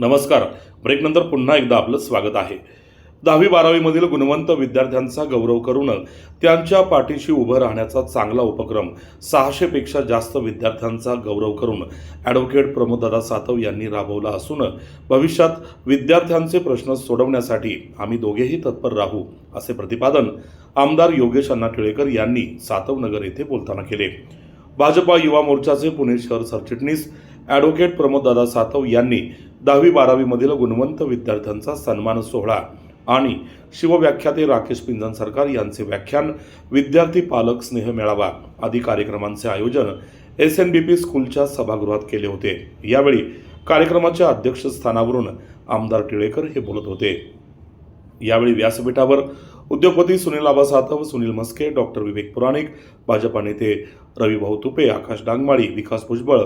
नमस्कार. ब्रेकनंतर पुन्हा एकदा आपलं स्वागत आहे. दहावी बारावीमधील गुणवंत विद्यार्थ्यांचा गौरव करून त्यांच्या पाठीशी उभं राहण्याचा चांगला उपक्रम सहाशेपेक्षा जास्त विद्यार्थ्यांचा गौरव करून ॲडव्होकेट प्रमोददादा सातव यांनी राबवला असून भविष्यात विद्यार्थ्यांचे प्रश्न सोडवण्यासाठी आम्ही दोघेही तत्पर राहू असे प्रतिपादन आमदार योगेश अण्णा टिळेकर यांनी सातवनगर येथे बोलताना केले. भाजपा युवा मोर्चाचे पुणे शहर सरचिटणीस ॲडव्होकेट प्रमोददादा सातव यांनी दहावी बारावीमधील गुणवंत विद्यार्थ्यांचा सन्मान सोहळा आणि शिवव्याख्याते राकेश पिंजन सरकार यांचे व्याख्यान विद्यार्थी पालक स्नेह मेळावा आदी कार्यक्रमांचे आयोजन एस एन बी पी स्कूलच्या सभागृहात केले होते. यावेळी कार्यक्रमाच्या अध्यक्षस्थानावरून आमदार टिळेकर हे बोलत होते. यावेळी व्यासपीठावर उद्योगपती सुनील आबा सातव सुनील मस्के डॉक्टर विवेक पुराणिक भाजपा नेते Ravibhau Tupe Akash Dangmali Vikas Bhujbal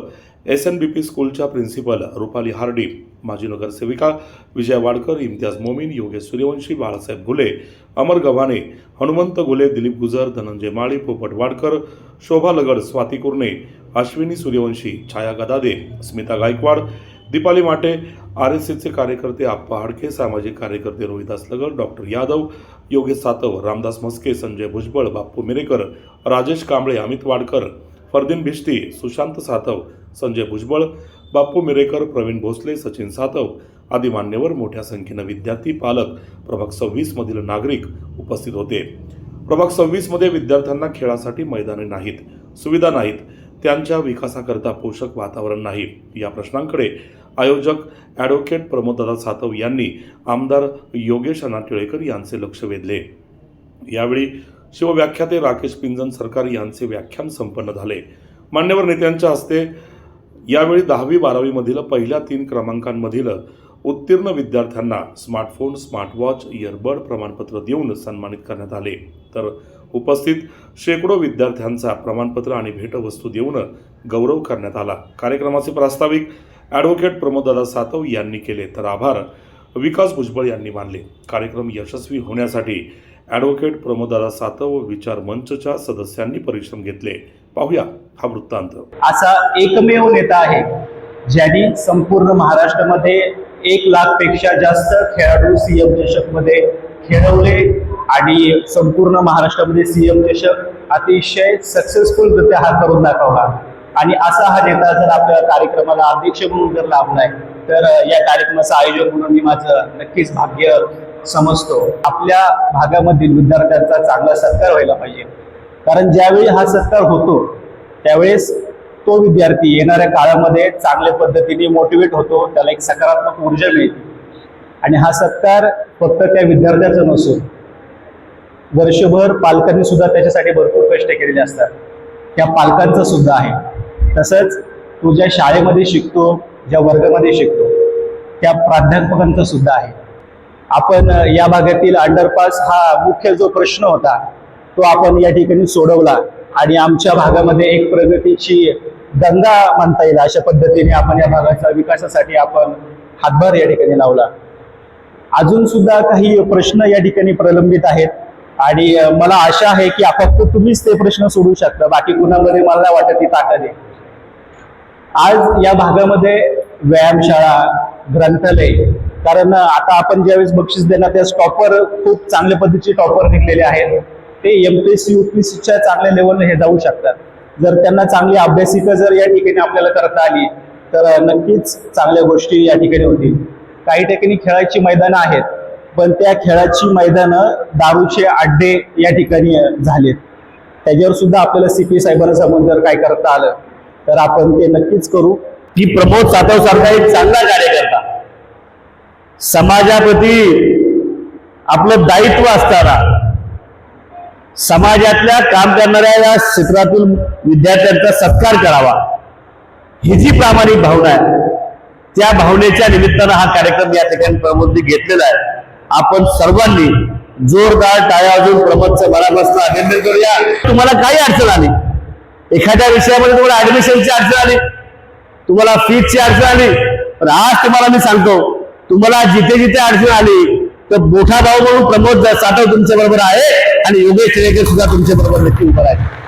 S N B P स्कूलच्या प्रिन्सिपल रुपाली हार्डी माजी नगरसेविका विजय वाडकर इम्तियाज मोमीन योगेश सूर्यवंशी बाळासाहेब घुले अमर गव्हाणे हनुमंत घुले दिलीप गुजर धनंजय माळी पोपट वाडकर शोभा लगड स्वाती कुर्णे अश्विनी सूर्यवंशी छाया गदादे स्मिता गायकवाड दीपाली माटे आर एस एसचे कार्यकर्ते आप्पा हाडके सामाजिक कार्यकर्ते रोहिदास लगड डॉक्टर यादव योगेश सातव रामदास मस्के संजय भुजबळ बाप्पू मिरेकर राजेश कांबळे अमित वाडकर फरदीन भिष्टी सुशांत सातव संजय भुजबळ बाप्पू मिरेकर प्रवीण भोसले सचिन सातव आदी मान्यवर मोठ्या संख्येनं विद्यार्थी पालक प्रभाग सव्वीसमधील नागरिक उपस्थित होते. प्रभाग सव्वीसमध्ये विद्यार्थ्यांना खेळासाठी मैदाने नाहीत सुविधा नाहीत त्यांच्या विकासाकरता पोषक वातावरण नाही. या प्रश्नांकडे आयोजक ॲडव्होकेट प्रमोददादा सातव यांनी आमदार योगेश अण्णा टिळेकर यांचे लक्ष वेधले. यावेळी शिवव्याख्याते राकेश पिंजन सरकार यांचे व्याख्यान संपन्न झाले. मान्यवर नेत्यांच्या हस्ते यावेळी दहावी बारावीमधील पहिल्या तीन क्रमांकांमधील उत्तीर्ण विद्यार्थ्यांना स्मार्टफोन स्मार्टवॉच इयरबड प्रमाणपत्र देऊन सन्मानित करण्यात आले. तर उपस्थित शेकडो विद्यार्थ्यांचा प्रमाणपत्र आणि भेटवस्तू देऊन गौरव करण्यात आला. कार्यक्रमाचे प्रास्ताविक ॲडव्होकेट प्रमोददादा सातव यांनी केले तर आभार. विकास भुजबळ यांनी मानले. कार्यक्रम यशस्वी होण्यासाठी ॲडव्होकेट प्रमोददादा सातव विचार मंचच्या सदस्यांनी परिश्रम घेतले. पाहूया हा वृत्तांत. असा एकमेव नेता आहे ज्यांनी संपूर्ण महाराष्ट्रामध्ये एक लाखपेक्षा जास्त खेळाडू सीएम चषकमध्ये खेळवले आणि संपूर्ण महाराष्ट्रामध्ये सीएम चषक अतिशय सक्सेसफुल रित्या हा करून दाखवला. आणि असा हा नेता जर आपल्या कार्यक्रमाला अध्यक्ष म्हणून जर लाभलाय तर या कार्यक्रमाचं आयोजन म्हणून मी माझं नक्कीच भाग्य समजतो. आपल्या भागामधील विद्यार्थ्यांचा चांगला सत्कार व्हायला पाहिजे. कारण ज्यावेळी हा सत्कार होतो त्यावेळेस तो विद्यार्थी येणाऱ्या काळामध्ये चांगल्या पद्धतीने मोटिवेट होतो त्याला एक सकारात्मक ऊर्जा मिळते. आणि हा सत्कार फक्त त्या विद्यार्थ्याचा नसून वर्षभर पालकांनी सुद्धा त्याच्यासाठी भरपूर कष्ट केलेले असतात. त्या पालकांचं सुद्धा आहे. तसंच तो ज्या शाळेमध्ये शिकतो ज्या वर्गामध्ये शिकतो त्या प्राध्यापकांचं सुद्धा आहे. आपण या भागातील अंडरपास हा मुख्य जो प्रश्न होता तो आपण या ठिकाणी सोडवला आणि आमच्या भागामध्ये एक प्रगतीची गंगा म्हणता येईल अशा पद्धतीने आपण या भागाच्या विकासासाठी आपण हातभार या ठिकाणी लावला. अजून सुद्धा काही प्रश्न या ठिकाणी प्रलंबित आहेत आणि मला आशा आहे की फक्त तुम्हीच ते प्रश्न सोडू शकता बाकी कुणामध्ये मला वाटत ती ताकद आहे. आज या भागामध्ये व्यायामशाळा ग्रंथालय कारण आता आपण ज्यावेळेस बक्षीस देणार त्या टॉपर खूप चांगल्या पद्धतीचे टॉपर निघलेले आहेत. ते M P C U P सीच्या चांगल्या लेवलने हे जाऊ शकतात. जर त्यांना चांगली अभ्यासिका जर या ठिकाणी आपल्याला करता आली तर नक्कीच चांगल्या गोष्टी या ठिकाणी होतील. काही ठिकाणी खेळाची मैदानं आहेत पण त्या खेळाची मैदानं दारूचे अड्डे या ठिकाणी झालेत. त्याच्यावर सुद्धा आपल्याला सी पी साहेबांना समोर जर काय करता आलं तर आपण ते नक्कीच करू. की प्रमोद सातव सारखा एक चांगला कार्यकर्ता. समाजाप्रती आपलं दायित्व असताना समाजातल्या काम करणाऱ्या या क्षेत्रातील विद्यार्थ्यांचा सत्कार करावा. ही जी प्रामाणिक भावना आहे त्या भावनेच्या निमित्तानं हा कार्यक्रम या ठिकाणी प्रमोदने घेतलेला आहे. आपण सर्वांनी जोरदार टाळ्या अजून प्रमोदचं मनापासून अभिनंदन करूया. तुम्हाला काही अडचण आली एखाद्या विषयामध्ये तुम्हाला ऍडमिशनची अडचण आली तुम्हाला फीजची अडचण आली पण आज तुम्हाला मी सांगतो तुम्हाला जिथे जिथे अडचण आली तर मोठा भाऊ म्हणून प्रमोद साठव तुमच्या बरोबर आहे आणि योगेश रेकर सुद्धा तुमच्या बरोबर नक्की उभा आहे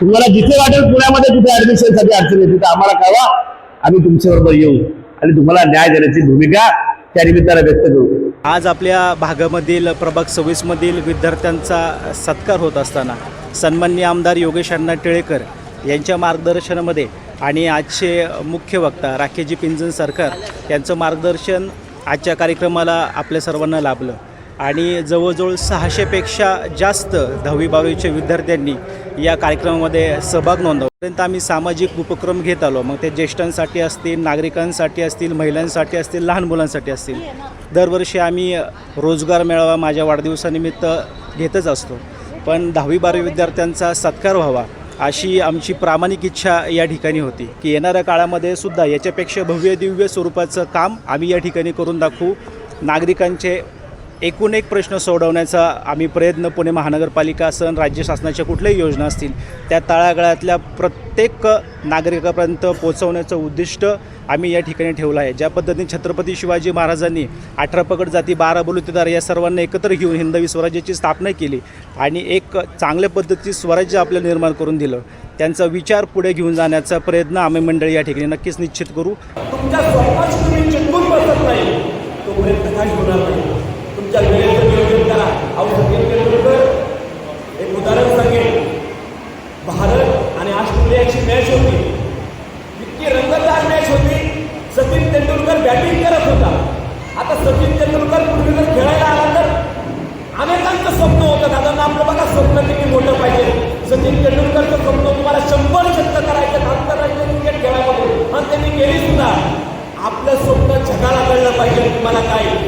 तुम्हाला जिथे वाटेल पुण्यामध्ये तिथे ऍडमिशनसाठी अडचण येते तर आम्हाला कळवा आम्ही तुमच्या बरोबर येऊ आणि तुम्हाला न्याय देण्याची भूमिका त्या निमित्तानं व्यक्त करू. आज आपल्या भागामधील प्रभाग सव्वीसमधील विद्यार्थ्यांचा सत्कार होत असताना सन्मान्य आमदार योगेश अण्णा टिळेकर यांच्या मार्गदर्शनामध्ये आणि आजचे मुख्य वक्ता राखेजी पिंजन सरकार यांचं मार्गदर्शन आजच्या कार्यक्रमाला आपल्या सर्वांना लाभलं. आणि जवळजवळ सहाशेपेक्षा जास्त दहावी बारावीच्या विद्यार्थ्यांनी या कार्यक्रमामध्ये सहभाग नोंदवपर्यंत आम्ही सामाजिक उपक्रम घेत आलो. मग ते ज्येष्ठांसाठी असतील नागरिकांसाठी असतील महिलांसाठी असतील लहान मुलांसाठी असतील. दरवर्षी आम्ही रोजगार मेळावा माझ्या वाढदिवसानिमित्त घेतच असतो. पण दहावी बारावी विद्यार्थ्यांचा सत्कार व्हावा अशी आमची प्रामाणिक इच्छा या ठिकाणी होती की येणाऱ्या काळामध्ये सुद्धा याच्यापेक्षा भव्य दिव्य स्वरूपाचं काम आम्ही या ठिकाणी करून दाखवू. नागरिकांचे एकूण एक प्रश्न सोडवण्याचा आम्ही प्रयत्न पुणे महानगरपालिका असन राज्य शासनाच्या कुठल्याही योजना असतील त्या तळागाळातल्या प्रत्येक नागरिकापर्यंत पोचवण्याचं उद्दिष्ट आम्ही या ठिकाणी ठेवलं आहे. ज्या पद्धतीने छत्रपती शिवाजी महाराजांनी अठरा पकड जाती बारा बलुतेदार या सर्वांना एकत्र घेऊन हिंदवी स्वराज्याची स्थापना केली आणि एक चांगल्या पद्धतीची स्वराज्य आपल्याला निर्माण करून दिलं त्यांचा विचार पुढे घेऊन जाण्याचा प्रयत्न आम्ही मंडळी या ठिकाणी नक्कीच निश्चित करू. तुमच्या तुम्ही चिंतून बसत नाही तोपर्यंत काही होणार नाही. तुमच्या वेळेचं नियोजन करा. अहो सचिन तेंडुलकर एक उदाहरण सांगेन. भारत आणि ऑस्ट्रेलियाची मॅच होती. इतकी रंगतदार मॅच होती. सचिन तेंडुलकर बॅटिंग करत होता. आता सचिन तेंडुलकर पूर्वी जर खेळायला आला तर अनेकांचं स्वप्न होतं दादा. आपलं बघा स्वप्न किती मोठं पाहिजे. सचिन तेंडुलकरचं स्वप्न तुम्हाला शंभर शतक करायचं आंतरराष्ट्रीय क्रिकेट खेळामध्ये. आणि त्यांनी केली सुद्धा. आपलं स्वप्न जगाला कळलं पाहिजे तुम्हाला काय?